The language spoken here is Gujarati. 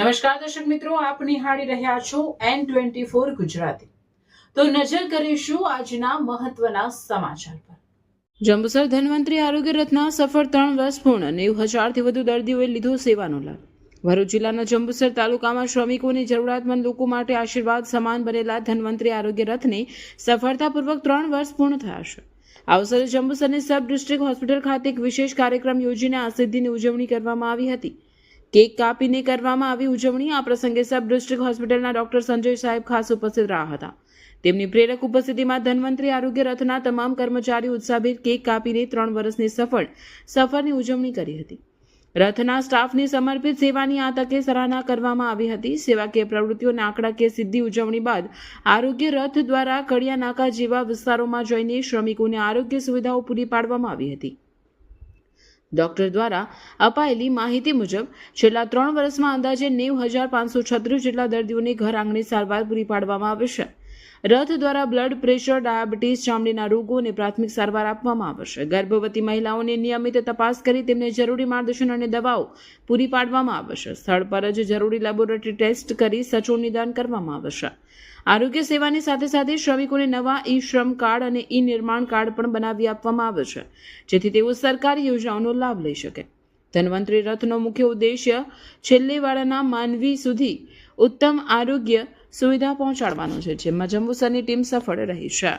નમસ્કાર દર્શક મિત્રો, આપ નિહાળી રહ્યા છો એન ટ્વેન્ટી ફોર ગુજરાતી. તો નજર કરીશું આજના મહત્વના સમાચાર પર. જંબુસર ધન્વંતરી આરોગ્ય રથના સફળ ત્રણ વર્ષ પૂર્ણ, નેવું હજારથી વધુ દર્દીઓએ લીધો સેવાનો લાભ. ભરૂચ જિલ્લાના જંબુસર તાલુકામાં શ્રમિકોની જરૂરિયાતમંદ લોકો માટે આશીર્વાદ સમાન બનેલા ધન્વંતરી આરોગ્ય રથને સફળતાપૂર્વક ત્રણ વર્ષ પૂર્ણ થયા છે. આ અવસરે જંબુસરની સબ ડિસ્ટ્રિક્ટ હોસ્પિટલ ખાતે એક વિશેષ કાર્યક્રમ યોજીને આ સિદ્ધિની ઉજવણી કરવામાં આવી હતી. કેક કાપીને કરવામાં આવી ઉજવણી. આ પ્રસંગે સબ ડિસ્ટ્રિક્ટ હોસ્પિટલના ડોક્ટર સંજય સાહેબ ખાસ ઉપસ્થિત રહ્યા હતા. તેમની પ્રેરક ઉપસ્થિતિમાં ધન્વંતરી આરોગ્ય રથના તમામ કર્મચારીઓ ઉત્સાહભેર કેક કાપીને ત્રણ વર્ષની સફળ સફરની ઉજવણી કરી હતી. રથના સ્ટાફની સમર્પિત સેવાની આ તકે સરાહના કરવામાં આવી હતી. સેવાકીય પ્રવૃત્તિઓના આંકડાકીય સિદ્ધિ ઉજવણી બાદ આરોગ્ય રથ દ્વારા કડિયા નાકા જેવા વિસ્તારોમાં જઈને શ્રમિકોને આરોગ્ય સુવિધાઓ પૂરી પાડવામાં આવી હતી. ડોક્ટર દ્વારા અપાયેલી માહિતી મુજબ, છેલ્લા ત્રણ વર્ષમાં અંદાજે નેવ હજાર પાંચસો છત્રીસ જેટલા દર્દીઓને ઘર આંગણે સારવાર પૂરી પાડવામાં આવે છે. રથ દ્વારા બ્લડ પ્રેશર, ડાયાબિટીસ ચામડીના રોગોને પ્રાથમિક સારવાર આપવામાં આવશે. ગર્ભવતી મહિલાઓને નિયમિત તપાસ કરી તેમને જરૂરી માર્ગદર્શન અને દવાઓ પૂરી પાડવામાં આવશે. સ્થળ પર જ જરૂરી લેબોરેટરી ટેસ્ટ કરી સચોટ નિદાન કરવામાં આવશે. આરોગ્ય સેવાની સાથે સાથે શ્રમિકોને નવા ઈ શ્રમ કાર્ડ અને ઈ નિર્માણ કાર્ડ પણ બનાવી આપવામાં આવે છે, જેથી તેઓ સરકારી યોજનાઓનો લાભ લઈ શકે. ધન્વંતરી રથનો મુખ્ય ઉદ્દેશ્ય છેલ્લેવાળાના માનવી સુધી ઉત્તમ આરોગ્ય સુવિધા પહોંચાડવાનો છે જેમાં જંબુસરની ટીમ સફળ રહી છે.